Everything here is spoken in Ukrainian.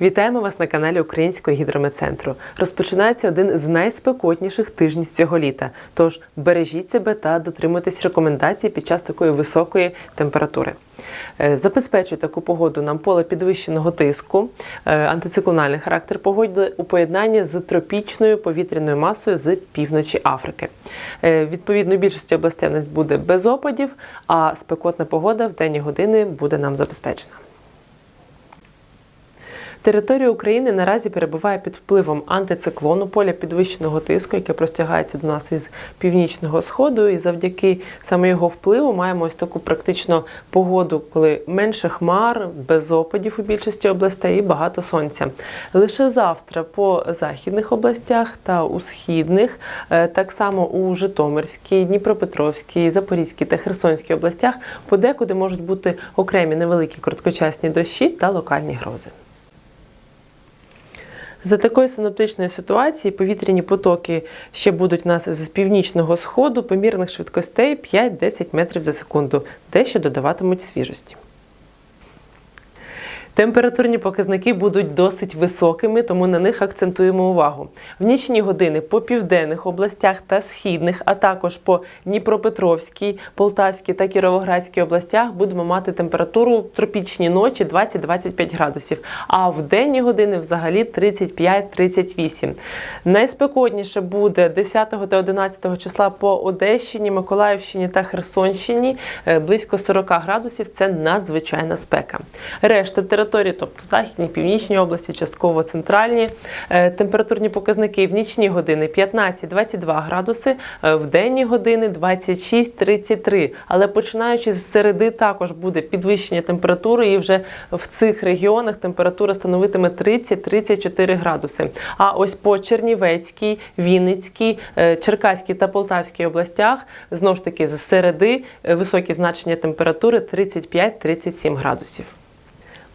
Вітаємо вас на каналі Українського гідрометцентру. Розпочинається один з найспекотніших тижнів цього літа. Тож бережіть себе та дотримуйтесь рекомендацій під час такої високої температури. Е, Забезпечує таку погоду нам поле підвищеного тиску, е, антициклональний характер погоди у поєднанні з тропічною повітряною масою з півночі Африки. Е, Відповідно, у більшості областей нас буде без опадів, а спекотна погода в денні години буде нам забезпечена. Територія України наразі перебуває під впливом антициклону поля підвищеного тиску, яке простягається до нас із північного сходу. І завдяки саме його впливу маємо ось таку практично погоду, коли менше хмар, без опадів у більшості областей і багато сонця. Лише завтра по західних областях та у східних, е, так само у Житомирській, Дніпропетровській, Запорізькій та Херсонській областях подекуди можуть бути окремі невеликі короткочасні дощі та локальні грози. За такої синоптичної ситуації повітряні потоки ще будуть нас з північного сходу помірних швидкостей 5-10 метрів за секунду, дещо додаватимуть свіжості. Температурні показники будуть досить високими, тому на них акцентуємо увагу. В нічні години по південних областях та східних, а також по Дніпропетровській, Полтавській та Кіровоградській областях будемо мати температуру тропічні ночі 20-25 градусів. А в денні години взагалі 35-38. Найспекотніше буде 10 та 11 числа по Одещині, Миколаївщині та Херсонщині е, близько 40 градусів. Це надзвичайна спека. Решта території, тобто західні, північні області, частково центральні, е, температурні показники в нічні години 15-22 градуси, е, в денні години 26-33. Але починаючи з середи також буде підвищення температури, і вже в цих регіонах температура становитиме 30-34 градуси. А ось по Чернівецькій, Вінницькій, е, Черкаській та Полтавській областях знову ж таки з середи високі значення температури 35-37 градусів.